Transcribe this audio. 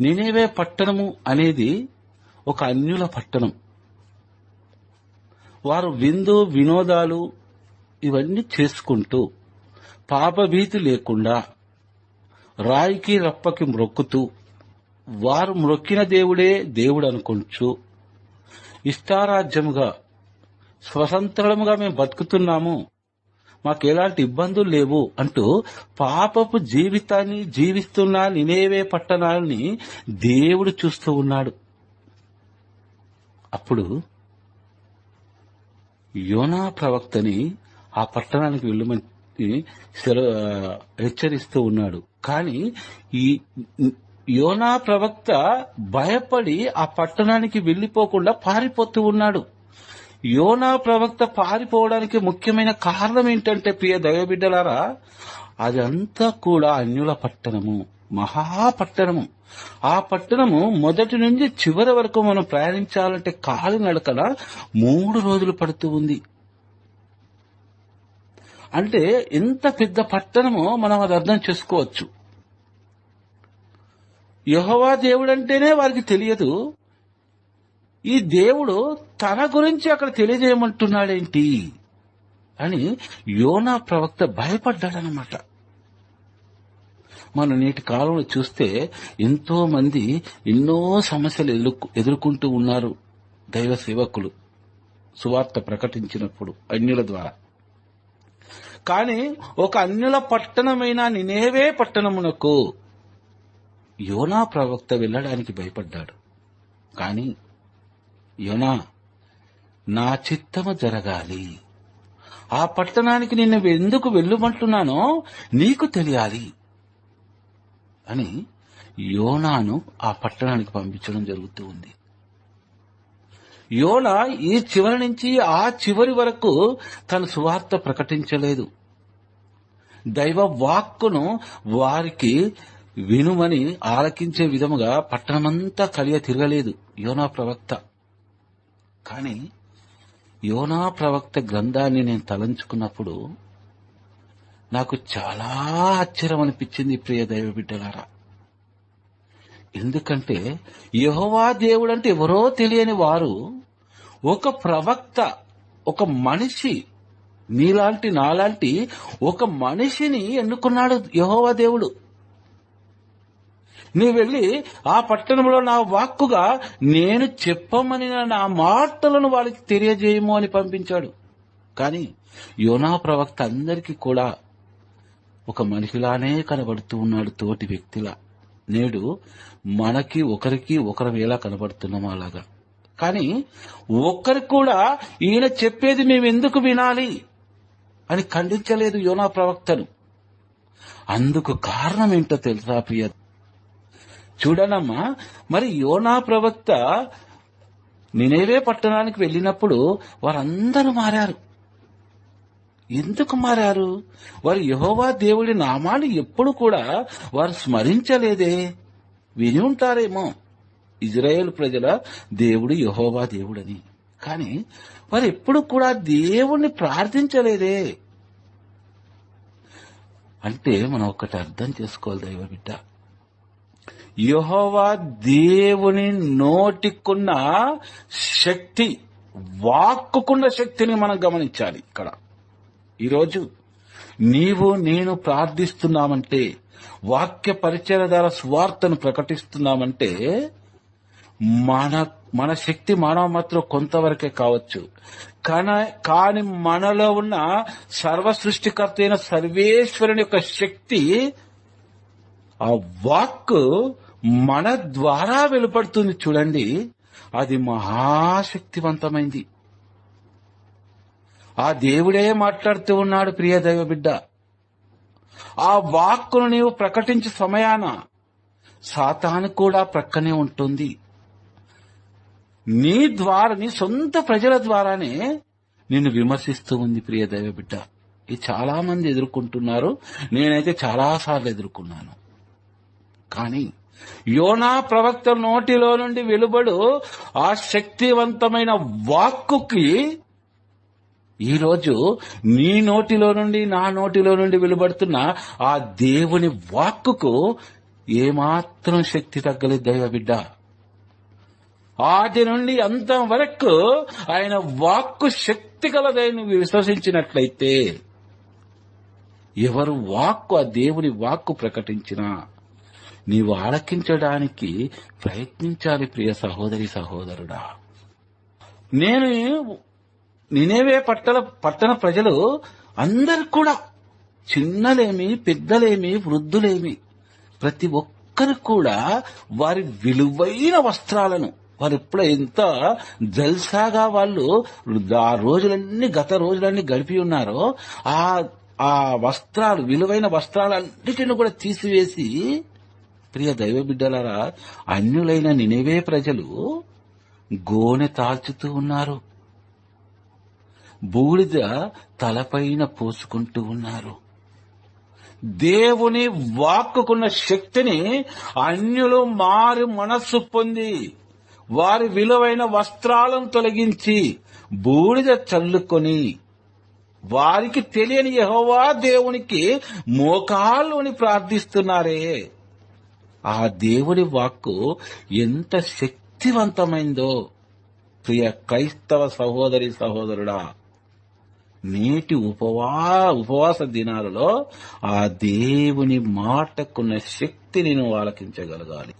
నినేవే పట్టణము అనేది ఒక అన్యుల పట్టణం. వారు విందు వినోదాలు ఇవన్నీ చేసుకుంటూ పాపభీతి లేకుండా రాయికి రప్పకి మ్రొక్కుతూ వారు మ్రొక్కిన దేవుడే దేవుడు అనుకుంటూ ఇష్టారాజ్యముగా స్వతంత్రముగా మేము బతుకుతున్నాము. మాకు ఎలాంటి ఇబ్బందులు లేవు అంటూ పాపపు జీవితాన్ని జీవిస్తున్న నినేవే పట్టణాలని దేవుడు చూస్తూ ఉన్నాడు. అప్పుడు యోనా ప్రవక్తని ఆ పట్టణానికి వెళ్ళమని సెల- హెచ్చరిస్తూ ఉన్నాడు. కానీ ఈ యోనా ప్రవక్త భయపడి ఆ పట్టణానికి వెళ్ళిపోకుండా పారిపోతూ ఉన్నాడు. యోనా ప్రవక్త పారిపోవడానికి ముఖ్యమైన కారణం ఏంటంటే ప్రియ దైవబిడ్డలారా అదంతా కూడా అన్యుల పట్టణము మహాపట్టణము. ఆ పట్టణము మొదటి నుంచి చివరి వరకు మనం ప్రయాణించాలంటే కాలినడకన మూడు రోజులు పడుతూ ఉంది. అంటే ఎంత పెద్ద పట్టణమో మనం అది అర్థం చేసుకోవచ్చు. యహోవా దేవుడంటేనే వారికి తెలియదు. ఈ దేవుడు తన గురించి అక్కడ తెలియజేయమంటున్నాడేంటి అని యోనా ప్రవక్త భయపడ్డాడనమాట మన నేటి కాలంలో చూస్తే ఎంతో మంది ఎన్నో సమస్యలు ఎదుర్కొ- ఎదుర్కొంటూ ఉన్నారు దైవ సేవకులు. సువార్త ప్రకటించినప్పుడు అన్యుల ద్వారా. కానీ ఒక అన్యుల పట్టణమైన నినేవే పట్టణమునకు యోనా ప్రవక్త వెళ్ళడానికి భయపడ్డాడు. కానీ యోనా నా చిత్తము జరగాలి. ఆ పట్టణానికి నిన్ను ఎందుకు వెళ్ళుమంటున్నానో నీకు తెలియాలి అని యోనాను ఆ పట్టణానికి పంపించడం జరుగుతూ ఉంది. యోన ఈ చివరి నుంచి ఆ చివరి వరకు తన సువార్త ప్రకటించలేదు. దైవ వాక్కును వారికి వినుమని ఆలకించే విధముగా పట్టణమంతా కలియ తిరగలేదు యోనా ప్రవక్త. కానీ యోనా ప్రవక్త గ్రంథాన్ని నేను తలంచుకున్నప్పుడు నాకు చాలా ఆశ్చర్యం అనిపించింది ప్రియ దైవ బిడ్డలారా. ఎందుకంటే యహోవా దేవుడు అంటే ఎవరో తెలియని వారు ఒక ప్రవక్త ఒక మనిషి నీలాంటి నాలాంటి ఒక మనిషిని ఎన్నుకున్నాడు యహోవా దేవుడు. నీ వెళ్ళి ఆ పట్టణంలో నా వాక్కుగా నేను చెప్పమని నా మాటలను వాళ్ళకి తెలియజేయము అని పంపించాడు. కానీ యోనా ప్రవక్త అందరికీ కూడా ఒక మనిషిలానే కనబడుతూ ఉన్నాడు తోటి వ్యక్తిలా. నేడు మనకి ఒకరికి ఒకరం ఎలా కనబడుతున్నామో అలాగా. కానీ ఒక్కరు కూడా ఈయన చెప్పేది మేము ఎందుకు వినాలి అని ఖండించలేదు యోనా ప్రవక్తను. అందుకు కారణం ఏంటో తెలుసా ప్రియ చూడనమ్మా మరి యోనా ప్రవక్త నినేవే పట్టణానికి వెళ్ళినప్పుడు వారందరూ మారారు. ఎందుకు మారారు? వారు యహోవా దేవుడి నామాన్ని ఎప్పుడు కూడా వారు స్మరించలేదే. విని ఉంటారేమో. ఇజ్రాయేల్ ప్రజల దేవుడు యహోవా దేవుడని. కానీ వారు ఎప్పుడు కూడా దేవుణ్ణి ప్రార్థించలేదే. అంటే మనం ఒకటి అర్థం చేసుకోవాలి దైవ బిడ్డ యహోవా దేవుని నోటికున్న శక్తి వాక్కుకున్న శక్తిని మనం గమనించాలి ఇక్కడ. ఈరోజు నీవు నేను ప్రార్థిస్తున్నామంటే వాక్య పరిచయ ద్వారా స్వార్థను ప్రకటిస్తున్నామంటే మన మన శక్తి మానవ మాత్రం కొంతవరకే కావచ్చు. కానీ కాని మనలో ఉన్న సర్వ సృష్టికర్త అయిన సర్వేశ్వరుని యొక్క శక్తి ఆ వాక్ మన ద్వారా వెలుపడుతుంది చూడండి. అది మహాశక్తివంతమైంది. ఆ దేవుడే మాట్లాడుతూ ఉన్నాడు ప్రియ దైవ బిడ్డ. ఆ వాక్కును నీవు ప్రకటించే సమయాన సాతాను కూడా ప్రక్కనే ఉంటుంది. నీ ద్వారా నీ సొంత ప్రజల ద్వారానే నిన్ను విమర్శిస్తూ ఉంది ప్రియ దైవ బిడ్డ. ఇది చాలా మంది ఎదుర్కొంటున్నారు. నేనైతే చాలాసార్లు ఎదుర్కొన్నాను. కానీ యోనా ప్రవక్త నోటిలో నుండి వెలుబడు ఆ శక్తివంతమైన వాక్కుకి ఈరోజు నీ నోటిలో నుండి నా నోటిలో నుండి వెలువడుతున్న ఆ దేవుని వాక్కుకు ఏమాత్రం శక్తి తగ్గలేదు దైవ బిడ్డ. ఆది నుండి అంత వరకు ఆయన వాక్కు శక్తి కలదని నువ్వు విశ్వసించినట్లయితే ఎవరు వాక్కు ఆ దేవుని వాక్కు ప్రకటించినా నీవు ఆలకించడానికి ప్రయత్నించాలి ప్రియ సహోదరి సహోదరుడా. నేను నేనేవే పట్టణ పట్టణ ప్రజలు అందరు కూడా చిన్నలేమి పెద్దలేమి వృద్ధులేమి ప్రతి ఒక్కరు కూడా వారి విలువైన వస్త్రాలను వారు ఎప్పుడు ఎంత జల్సాగా వాళ్ళు ఆ రోజులన్నీ గత రోజులన్నీ గడిపి ఉన్నారో ఆ ఆ వస్త్రాలు విలువైన వస్త్రాలన్నిటిని కూడా తీసివేసి ప్రియ దైవ బిడ్డలారా అన్యులైన నినేవే ప్రజలు గోనె తాల్చుతూ ఉన్నారు. బూడిద తలపైన పోసుకుంటూ ఉన్నారు. దేవుని వాక్కుకున్న శక్తిని అన్యులు మారి మనస్సు పొంది వారి విలువైన వస్త్రాలను తొలగించి బూడిద చల్లుకొని వారికి తెలియని యహోవా దేవునికి మోకాళ్ళుని ప్రార్థిస్తున్నారే. ఆ దేవుని వాక్కు ఎంత శక్తివంతమైందో. ప్రియ క్రైస్తవ సహోదరి సహోదరుడా నేటి ఉపవా ఉపవాస దినాలలో ఆ దేవుని మాటకున్న శక్తిని నువ్వు ఆలకించగలగాలి.